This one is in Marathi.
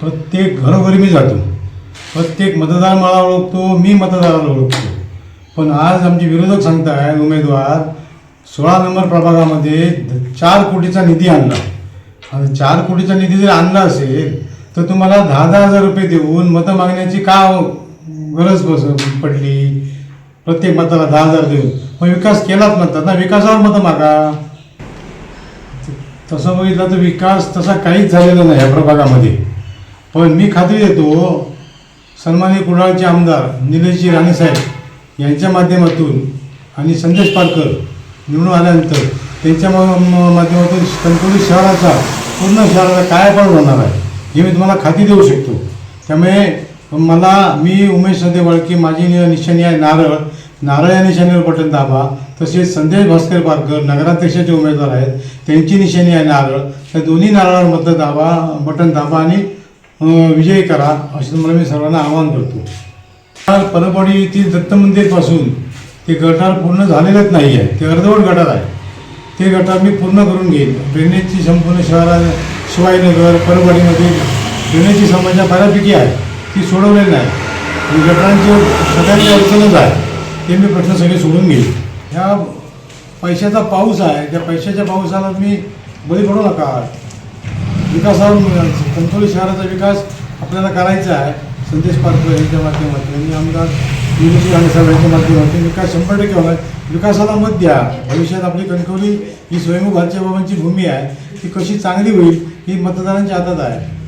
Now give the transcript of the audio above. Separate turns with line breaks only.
प्रत्येक घरोघरी मी जातो. प्रत्येक मतदार मला ओळखतो मी मतदाराला ओळखतो. पण आज आमचे विरोधक सांगताय उमेदवार सोळा नंबर प्रभागामध्ये द- चार कोटीचा निधी आणला. आणि चार कोटीचा निधी जर आणला असेल तर तुम्हाला दहा दहा हजार रुपये देऊन मतं मागण्याची का गरज बस पडली? प्रत्येक मताला दहा हजार देऊन. मग विकास केलाच म्हणतात ना विकासावर मतं मागा. तसं बघितलं तर विकास तसा काहीच झालेला नाही या प्रभागामध्ये. पण मी खात्री देतो सन्मानी कुडाळचे आमदार निलेशजी राणेसाहेब यांच्या माध्यमातून आणि संदेश पारकर निवडून आल्यानंतर त्यांच्या म- माध्यमातून कणकवली शहराचा पूर्ण शहराचा कायापाड होणार आहे हे मी तुम्हाला खात्री देऊ शकतो. त्यामुळे मला मी उमेश सदे वळकी माझी निशाणी आहे नारळ नारळ या निशाणीवर बटन दाबा तसेच संदेश भास्कर पारकर नगराध्यक्षाचे उमेदवार आहेत त्यांची निशाणी आहे नारळ त्या दोन्ही नारळावर मतदान दाबा बटन दाबा आणि हो, विजयी करा असे तुम्हाला मी सर्वांना आवाहन करतो. काल येथील दत्त मंदिरपासून ते गटार पूर्ण झालेलंच नाही आहे ते अर्धवट गटार आहे. ते गटार मी पूर्ण करून घेईन. ड्रेनेजची संपूर्ण शहरात शिवाजीनगर परवाडीमध्ये ड्रेनेजची समस्या बऱ्यापैकी आहे ती सोडवलेली नाही. आणि गटारांची सगळ्यांची अडचणच आहे ते मी प्रश्न सगळे सोडून घेईन. ह्या पैशाचा पाऊस आहे त्या पैशाच्या पावसाला मी बळी पडू नका. विकासावर कणकवली शहराचा विकास आपल्याला करायचा आहे संदेश पारकर यांच्या माध्यमातून. आणि आमदार निलेश राणेसाहेब यांच्या माध्यमातून. विकास शंभर टक्के होणार. विकासाला मत द्या. भविष्यात आपली कणकवली ही स्वयंभू घरच्या बाबांची भूमी आहे. ती कशी चांगली होईल ही मतदारांच्या हातात आहे.